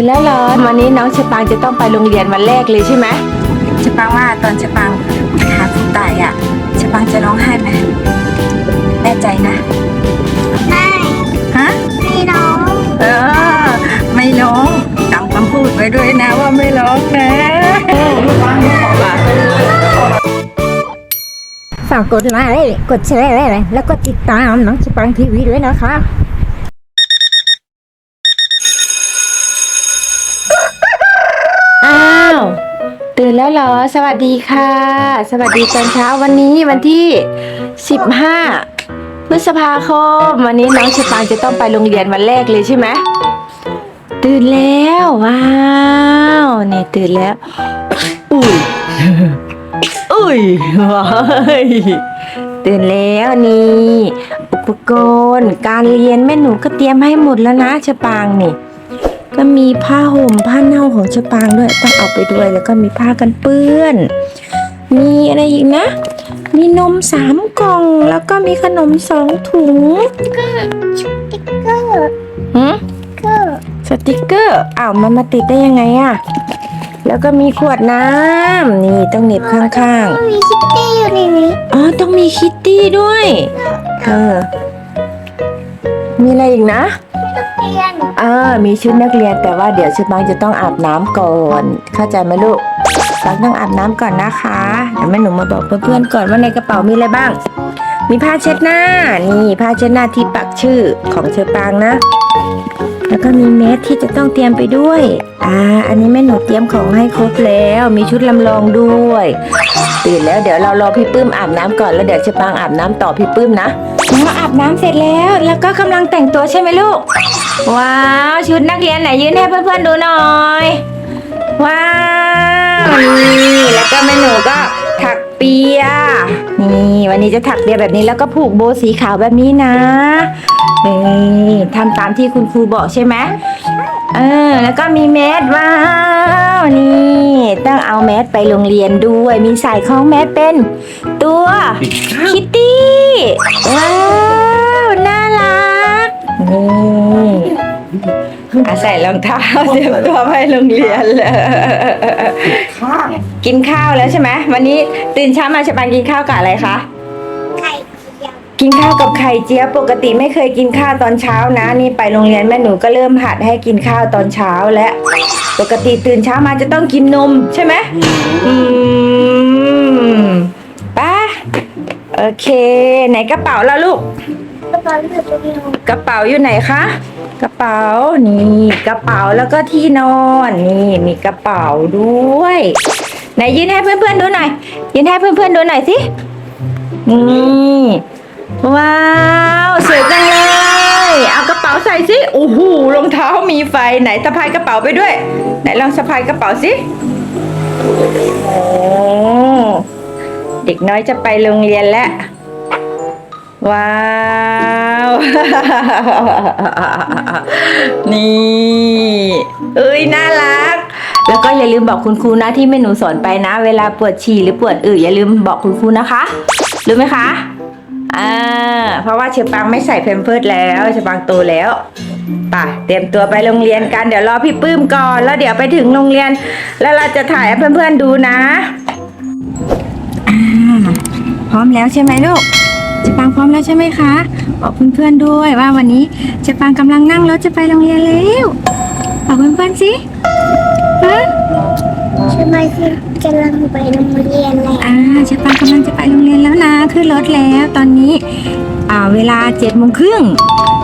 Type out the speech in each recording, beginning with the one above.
ตื่นแล้วเหรอ วันนี้น้องชะปางจะต้องไปโรงเรียนวันแรกเลยใช่ไหมชะปังว่าตอนชะปังไปหาคุณตายอะชะปังจะร้องไห้ไหมแน่ใจนะ ไม่ฮะไม่ร้องเออไม่ร้องจำคำพูดไว้ด้วยนะว่าไม่ร้องนะฝากกดไลค์กดแชร์แล้วก็ติดตามน้องสปังทีวีด้วยนะคะ อ้าว ตื่นแล้วเหรอ สวัสดีค่ะ สวัสดีตอนเช้าวันนี้วันที่ 15พฤษภาคม วันนี้น้องชะปางจะต้องไปโรงเรียนวันแรกเลยใช่ไหมตื่นแล้วว้าวนี่ตื่นแล้วอุ้ยอุ้ยว้ายตื่นแล้วนี่ อุปกรณ์ การเรียนแม่หนูก็เตรียมให้หมดแล้วนะชะปางนี่ ก็มีผ้าห่มผ้าเน่าของชะปางด้วยต้องเอาไปด้วยแล้วก็มีผ้ากันเปื้อน มีอะไรอีกนะ มีนมสามกล่องแล้วก็มีขนมสองถุงติ๊กเกอร์หืมเกอร์สติกเกอร์อ้าวมันมาติดได้ยังไงอะแล้วก็มีขวดน้ำนี่ต้องเหน็บข้างมีคิตตี้อยู่ในนี้ๆอ๋อต้องมีคิตตี้ด้วย เออ มีอะไรอีกนะนักเรียนเออมีชุดนักเรียนแต่ว่าเดี๋ยวชุดบางจะต้องอาบน้ำก่อน เข้าใจไหมลูกบางต้องอาบน้ำก่อนนะคะเดี๋ยวแม่หนูมาบอกเพื่อนๆก่อนว่าในกระเป๋ามีอะไรบ้าง มีผ้าเช็ดหน้า นี่ผ้าเช็ดหน้าที่ปักชื่อของเชอปางนะ แล้วก็มีเมสที่จะต้องเตรียมไปด้วย อ่า อันนี้แม่หนูเตรียมของให้ครบแล้ว มีชุดลำลองด้วยตื่นแล้วเดี๋ยวเรารอพี่ปื้มอาบน้ำก่อนแล้วเดี๋ยวเชอปางอาบน้ำต่อพี่ปื้มนะน้องอาบน้ำเสร็จแล้ว แล้วก็กำลังแต่งตัวใช่ไหมลูก ว้าว ชุดนักเรียนไหนยืนให้เพื่อนๆดูหน่อย ว้าวนี่แล้วก็แม่หนูก็ถักเปียนี่วันนี้จะถักเปียแบบนี้แล้วก็ผูกโบสีขาวแบบนี้นะนี่ทำตามที่คุณครูบอกใช่ไหมเออแล้วก็มีแมสว้าวนี่ต้องเอาแมสไปโรงเรียนด้วยมีใส่ของแมสเป็น ตัวคิตตี้ว้าวน่ารักนี่ อาใส่รองเท้าเตรียมตัวไปโรงเรียนเลยกินข้าวแล้วใช่ไหมวันนี้ตื่นเช้ามาชะปางกินข้าวกับอะไรคะไข่เจียวกินข้าวกับไข่เจี๊ยบปกติไม่เคยกินข้าวตอนเช้านะ นี่ไปโรงเรียนแม่หนูก็เริ่มหัดให้กินข้าวตอนเช้าและ ปกติตื่นเช้ามาจะต้องกินนมใช่ไหมอืมไป้าโอเค ไหนกระเป๋าแล้วลูกกระ เป๋าเลือดตัวเดียวกระเป๋าอยู่ไหนคะ กระเป๋านี่กระเป๋าแล้วก็ที่นอนนี่มีกระเป๋าด้วยไหนยืนให้เพื่อนๆดูหน่อยยืนให้เพื่อนๆดูหน่อยสินี่ว้าวสวยจังเลยเอากระเป๋าใส่สิโอ้โหรองเท้ามีไฟไหนสะพายกระเป๋าไปด้วย ไหนลองสะพายกระเป๋าสิโอ้เด็กน้อยจะไปโรงเรียนแล้ว ว้าวนี่เอ้ยน่ารัก แล้วก็อย่าลืมบอกคุณครูนะที่แม่หนูสอนไปนะ เวลาปวดฉี่หรือปวดอึอย่าลืมบอกคุณครูนะคะรู้ไหมคะอ่าเพราะว่าเชปังไม่ใส่เพมเพิร์ดแล้วเชปังโตแล้วป่ะเตรียมตัวไปโรงเรียนกันเดี๋ยวรอพี่ปื้มก่อน แล้วเดี๋ยวไปถึงโรงเรียน แล้วเราจะถ่ายให้เพื่อนๆดูนะพร้อมแล้วใช่ไหมลูก เจะปังพร้อมแล้วใช่ไหมคะ บอกเพื่อนๆด้วยว่าวันนี้เจะปังกำลังนั่งรถจะไปโรงเรียนแล้วบอกเพื่อนๆสิฮะใช่ไหมที่กำลังไปโรงเรียนแล้วอ่าเจะปังกำลังจะไปโรงเรียนแล้วนะขึ้นรถแล้วตอนนี้อ่าเวลาเจ็ดโมงครึ่ง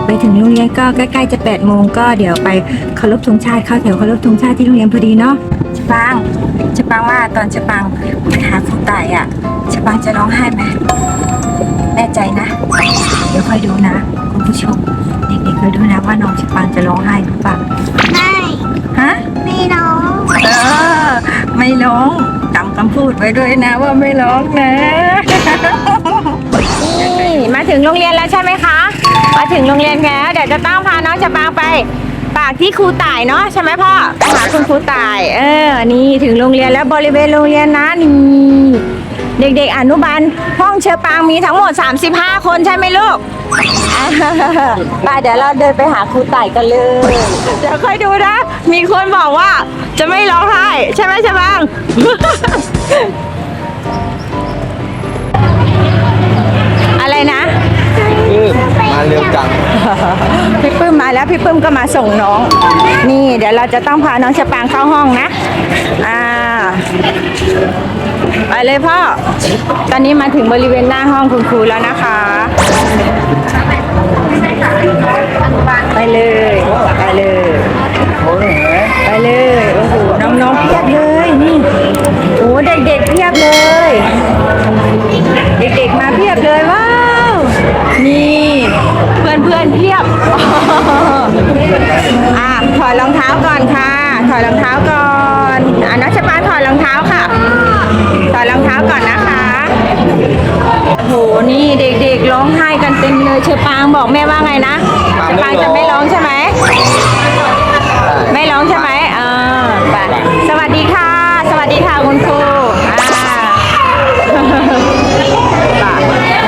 ไปถึงโรงเรียนก็ใกล้ๆจะแปดโมงก็เดี๋ยวไปเคารพธงชาติเข้าแถวเคารพธงชาติที่โรงเรียนพอดีเนาะเจะปังเจะปังว่าตอนเจะปังไปหาคุณตายอะเจะปังจะร้องไห้ไหม แน่ใจนะ เดี๋ยวค่อยดูนะ คุณผู้ชม เด็กๆค่อยดูนะว่าน้องชิปังจะร้องไห้หรือเปล่าไม่ฮะไม่ร้องเออไม่ร้องจำคำพูดไว้ด้วยนะว่าไม่ร้องนะนี่มาถึงโรงเรียนแล้วใช่ไหมคะ มาถึงโรงเรียนแล้วเดี๋ยวจะต้องพาน้องจะปางไปปากที่ครูต่ายเนาะใช่ไหมพ่อไปหาคุณครูต่าย เออ นี่ถึงโรงเรียนแล้วบริเวณโรงเรียนนะนี่ เด็กๆ อนุบาลห้องเชอปางมีทั้งหมด 35 คนใช่ไหมลูกอ่าไปเดี๋ยวเราเดินไปหาครูต่ายกันเลย เดี๋ยวค่อยดูนะ มีคนบอกว่าจะไม่ร้องไห้ใช่ไหมใช่บ้างอะไรนะมาเร็วจัง พี่ปื้มมาแล้วพี่ปื้มก็มาส่งน้อง นี่เดี๋ยวเราจะต้องพาน้องชะปางเข้าห้องนะ อ่า ไปเลยพ่อ ตอนนี้มาถึงบริเวณหน้าห้องคุณครูแล้วนะคะ ไปเลย ไปเลย ไปเลย โอ้โห น้องๆเพียบเลย นี่ โอ้เด็กๆเพียบเลย เด็กๆมาเพียบเลยว้าว นี่เพื่อนๆเพียบ อะถอดรองเท้าก่อนค่ะ ถอดรองเท้าก่อน อะน้องชปางถอดรองเท้าค่ะถอดรองเท้าก่อนนะคะโอ้โหนี่เด็กๆร้องไห้กันเต็มเลยเชอปางบอกแม่ว่าไงนะเชอปางจะไม่ร้องใช่ไหมไม่ร้องใช่ไหมเออไปสวัสดีค่ะ สวัสดีค่ะคุณครูอ่า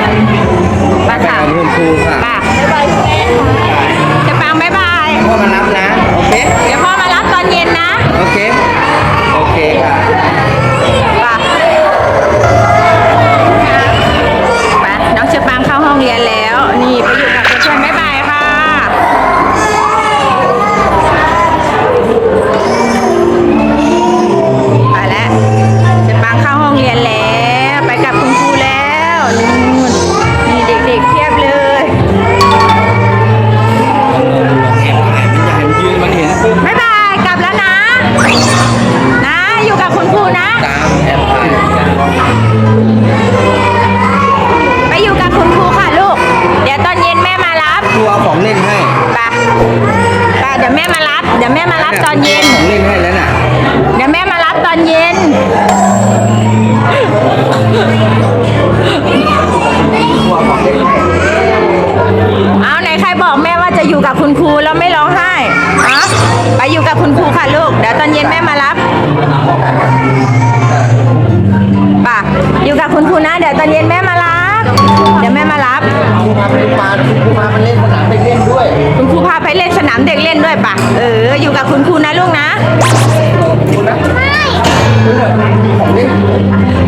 ครูพาไปมาครูพาไปเล่นสนามไปเล่นด้วย คุณครูพาไปเล่นสนามเด็กเล่นด้วยป่ะเออ อยู่กับคุณครูนะลูกนะ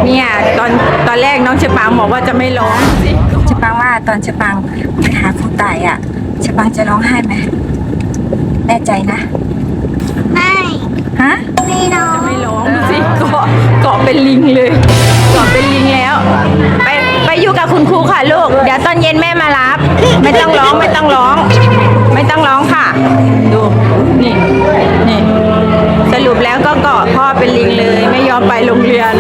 เนี่ยตอนตอนแรกน้องเชอปางบอกว่าจะไม่ร้องชะปังว่าตอนชะปังไปหาครูต่ายอะชะปังจะร้องไห้ไหมแน่ใจนะ ไม่ฮะไม่ร้องไม่ร้องดูสิเกาะเกาะเป็นลิงเลยเกาะเป็นลิงแล้ว ไปไป อยู่กับคุณครูค่ะลูก เดี๋ยวตอนเย็นแม่มารับ ไม่ต้องร้องไม่ต้องร้อง ไม่ต้องร้องค่ะ ดูนี่นี่สรุปแล้วก็เกาะพ่อเป็นลิงเลย ไม่ยอมไปโรงเรียน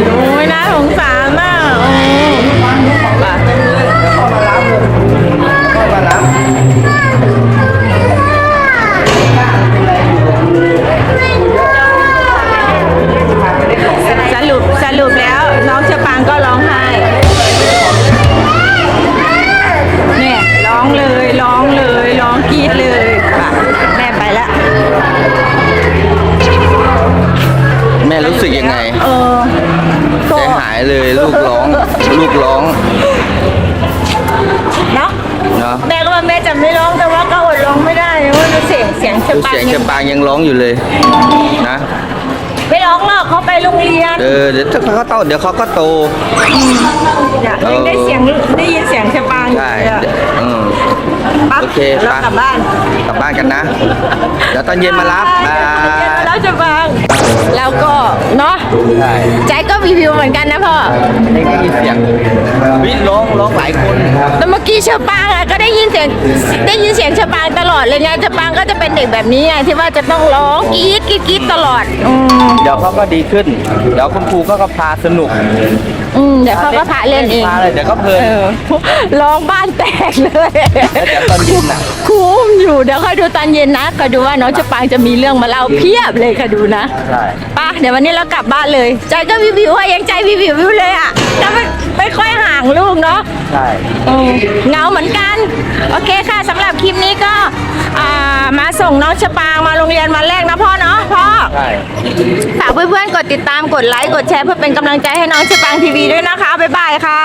ไม่ร้องแต่ว่าก็อดร้องไม่ได้เพราะว่าเสียงเสียงเชอดูปางเสียงยัจะงปางยังร้องอยู่เลยนะไม่ร้องหรอกเขาไปโรงเรียนเออเดี๋ยวเขาก็โตเดี๋ยวเขาก็โต เนี่ยยังได้เสียงได้ยินเสียงเชอปางอยู่ใช่เลยอะอืม ปั๊บโอเคแล้วไป กลับบ้าน กลับบ้านกันนะ เดี๋ยวตอนเย็นมารับ บาย แล้วจะฟังแล้วก็เนาะใช่ใจก็รีวิวเหมือนกันนะพ่อได้ยินเสียงวิร้องร้องหลายคนแต่เมื่อกี้เชอปางอะก็ได้ยินเสียงได้ยินเสียงเชอปางตลอดเลยไงเชอปางก็จะเป็นเด็กแบบนี้ไงที่ว่าจะต้องร้องกรี๊ดกรี๊ดกรี๊ดตลอดอืมเดี๋ยวเขาก็ดีขึ้น เดี๋ยวคุณครูก็ก็พาสนุก อืมเดี๋ยวเขาก็พาเล่นเองพาเลยเดี๋ยวก็เพลินเออร้องบ้านแตกเลยแล้วเดี๋ยวตอนเย็นน่ะครูอุ้มอยู่เดี๋ยวค่อยดูตอนเย็นนะค่อยดูว่าน้องเชอปางจะมีเรื่องมาเล่าเพียบเลยค่ะดูนะใช่ป่ะเดี๋ยววันนี้เรากลับบ้านเลย ใจก็วิววิวอะยังใจวิววิววิวเลยอะ งลูกเนาะใช่เออเหงาเหมือนกัน โอเคค่ะสำหรับคลิปนี้ก็อ่ามาส่งน้องชะปางมาโรงเรียนวันแรกนะพ่อเนาะพ่อใช่ฝากเพื่อนๆกดติดตามกดไลค์กดแชร์เพื่อเป็นกำลังใจให้น้องชะปางทีวีด้วยนะคะ บ๊ายบายค่ะ